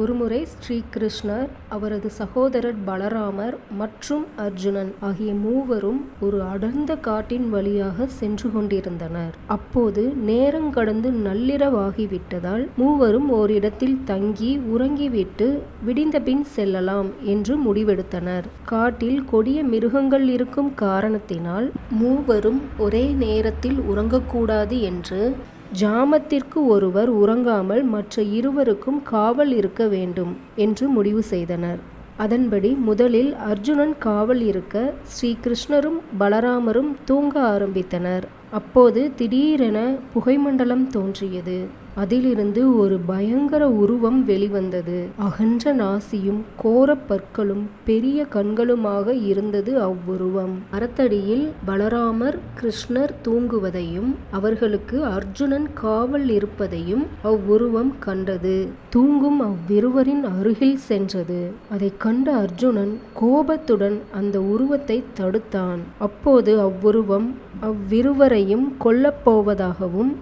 ஒருமுறை ஸ்ரீகிருஷ்ணர் அவரது சகோதரர் பலராமர் மற்றும் அர்ஜுனன் ஆகிய மூவரும் ஒரு அடர்ந்த காட்டின் வழியாக சென்று கொண்டிருந்தனர். அப்போது நேரம் கடந்து நள்ளிரவாகிவிட்டதால் மூவரும் ஓரிடத்தில் தங்கி உறங்கிவிட்டு விடிந்தபின் செல்லலாம் என்று முடிவெடுத்தனர். காட்டில் கொடிய மிருகங்கள் இருக்கும் காரணத்தினால் மூவரும் ஒரே நேரத்தில் உறங்கக்கூடாது என்று ஜாமத்திற்கு ஒருவர் உறங்காமல் மற்ற இருவருக்கும் காவல் இருக்க வேண்டும் என்று முடிவு செய்தனர். அதன்படி முதலில் அர்ஜுனன் காவல் இருக்க ஸ்ரீகிருஷ்ணரும் பலராமரும் தூங்க ஆரம்பித்தனர். அப்போது திடீரென புகைமண்டலம் தோன்றியது. அதிலிருந்து ஒரு பயங்கர உருவம் வெளிவந்தது. அகன்ற நாசியும் கோரப்பற்களும் பெரிய கண்களுமாக இருந்தது அவ்வுருவம். மரத்தடியில் பலராமர் கிருஷ்ணர் தூங்குவதையும் அவர்களுக்கு அர்ஜுனன் காவல் இருப்பதையும் அவ்வுருவம் கண்டது. தூங்கும் அவ்விருவரின் அருகில் சென்றது. அதை கண்ட அர்ஜுனன் கோபத்துடன் அந்த உருவத்தை தடுத்தான். அப்போது அவ்வுருவம் அவ்விருவரையும் கொல்லப் போவதாகவும்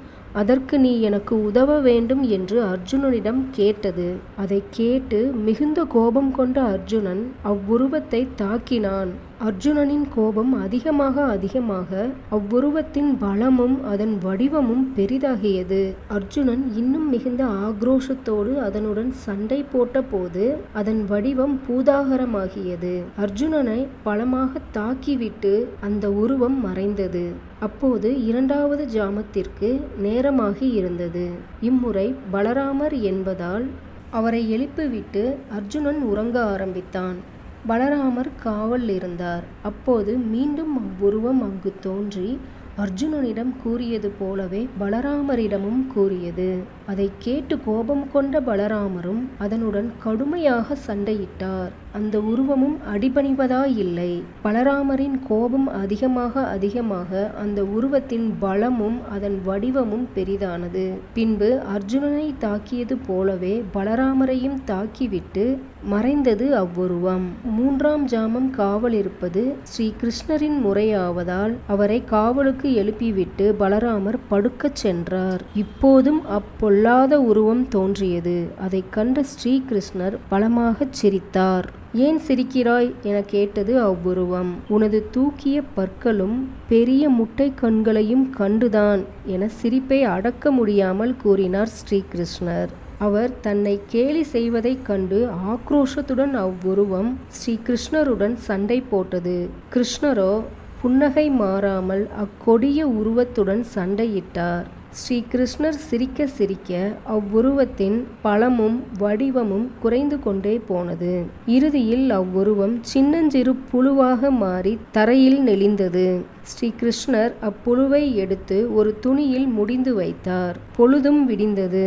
அதற்கு நீ எனக்கு உதவ வேண்டும் என்று அர்ஜுனனிடம் கேட்டது. அதை கேட்டு மிகுந்த கோபம் கொண்ட அர்ஜுனன் அவ்வுருவத்தை தாக்கினான். அர்ஜுனனின் கோபம் அதிகமாக அதிகமாக அவ்வுருவத்தின் பலமும் அதன் வடிவமும் பெரிதாகியது. அர்ஜுனன் இன்னும் மிகுந்த ஆக்ரோஷத்தோடு அதனுடன் சண்டை போட்ட போது அதன் வடிவம் பூதாகரமாகியது. அர்ஜுனனை பலமாக தாக்கிவிட்டு அந்த உருவம் மறைந்தது. அப்போது இரண்டாவது ஜாமத்திற்கு நேரமாகி இருந்தது. இம்முறை பலராமர் என்பதால் அவரை எழுப்பிவிட்டு அர்ஜுனன் உறங்க ஆரம்பித்தான். பலராமர் காவல் இருந்தார் அப்போது மீண்டும் அவ்வுருவம் அங்கு தோன்றி அர்ஜுனனிடம் கூறியது போலவே பலராமரிடமும் கூறியது. அதை கேட்டு கோபம் கொண்ட பலராமரும் அதனுடன் கடுமையாக சண்டையிட்டார். அந்த உருவமும் அடிபணிவதாயில்லை. பலராமரின் கோபம் அதிகமாக அதிகமாக அந்த உருவத்தின் பலமும் அதன் வடிவமும் பெரிதானது. பின்பு அர்ஜுனனை தாக்கியது போலவே பலராமரையும் தாக்கிவிட்டு மறைந்தது அவ்வுருவம். மூன்றாம் ஜாமம் காவல் இருப்பது ஸ்ரீ கிருஷ்ணரின் முறையாவதால் அவரை காவலுக்கு எழுப்பிவிட்டு பலராமர் படுக்கச் சென்றார். இப்போதும் அப்பொல்லாத உருவம் தோன்றியது. அதை கண்ட ஸ்ரீகிருஷ்ணர் பலமாகச் சிரித்தார். ஏன் சிரிக்கிறாய்? என கேட்டது அவ்வுருவம். உனது தூக்கிய பற்களும் பெரிய முட்டை கண்களையும் கண்டுதான் என சிரிப்பை அடக்க முடியாமல் கூறினார் ஸ்ரீகிருஷ்ணர். அவர் தன்னை கேலி செய்வதைக் கண்டு ஆக்ரோஷத்துடன் அவ்வுருவம் ஸ்ரீ கிருஷ்ணருடன் சண்டை போட்டது. கிருஷ்ணரோ புன்னகை மாறாமல் அக்கொடிய உருவத்துடன் சண்டையிட்டார். ஸ்ரீ கிருஷ்ணர் சிரிக்க சிரிக்க அவ்வுருவத்தின் பலமும் வடிவமும் குறைந்து கொண்டே போனது. இறுதியில் அவ்வுருவம் சின்னஞ்சிறு புழுவாக மாறி தரையில் நெளிந்தது. ஸ்ரீ கிருஷ்ணர் அப்புழுவை எடுத்து ஒரு துணியில் முடிந்து வைத்தார். பொழுதும் விடிந்தது.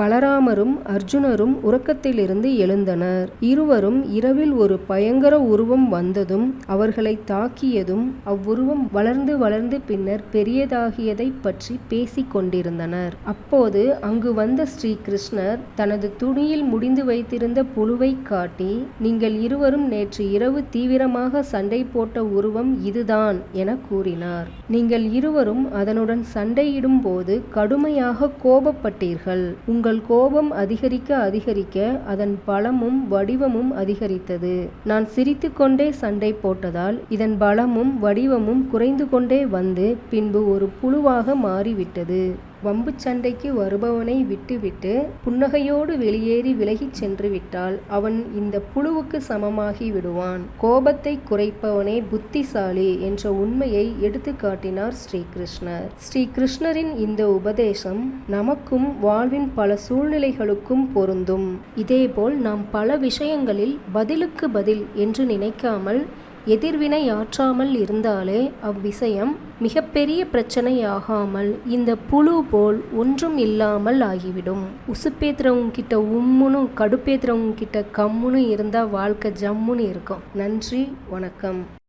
பலராமரும் அர்ஜுனரும் உறக்கத்திலிருந்து எழுந்தனர். இருவரும் இரவில் ஒரு பயங்கர உருவம் வந்ததும் அவர்களை தாக்கியதும் அவ்வுருவம் வளர்ந்து வளர்ந்து பின்னர் பெரியதாகியதை பற்றி பேசிக் கொண்டிருந்தனர். அப்போது அங்கு வந்த ஸ்ரீ கிருஷ்ணர் தனது துணியில் முடிந்து வைத்திருந்த புழுவை காட்டி நீங்கள் இருவரும் நேற்று இரவு தீவிரமாக சண்டை போட்ட உருவம் இதுதான் என கூறினார். நீங்கள் இருவரும் அதனுடன் சண்டையிடும் போது கடுமையாக கோபப்பட்டீர்கள். உங்கள் உங்கள் கோபம் அதிகரிக்க அதிகரிக்க அதன் பலமும் வடிவமும் அதிகரித்தது. நான் சிரித்துக்கொண்டே சண்டை போட்டதால் இதன் பலமும் வடிவமும் குறைந்து கொண்டே வந்து பின்பு ஒரு புழுவாக மாறிவிட்டது. வம்பு சண்டைக்கு வருபவனை விட்டுவிட்டு புன்னகையோடு வெளியேறி விலகிச் சென்று விட்டால் அவன் இந்த புழுவுக்கு சமமாகி விடுவான். கோபத்தை குறைப்பவனே புத்திசாலி என்ற உண்மையை எடுத்து காட்டினார் ஸ்ரீகிருஷ்ணர். ஸ்ரீகிருஷ்ணரின் இந்த உபதேசம் நமக்கும் வாழ்வின் பல சூழ்நிலைகளுக்கும் பொருந்தும். இதேபோல் நாம் பல விஷயங்களில் பதிலுக்கு பதில் என்று நினைக்காமல் எதிர்வினை ஆற்றாமல் இருந்தாலே அவ்விஷயம் மிகப்பெரிய பிரச்சனையாகாமல் இந்த புழு போல் ஒன்றும் இல்லாமல் ஆகிவிடும். உசுப்பேத்துறவங்க கிட்ட உம்முன்னு கடுப்பேத்துறவங்க கிட்ட கம்முன்னு இருந்தால் வாழ்க்கை ஜம்முன்னு இருக்கும். நன்றி வணக்கம்.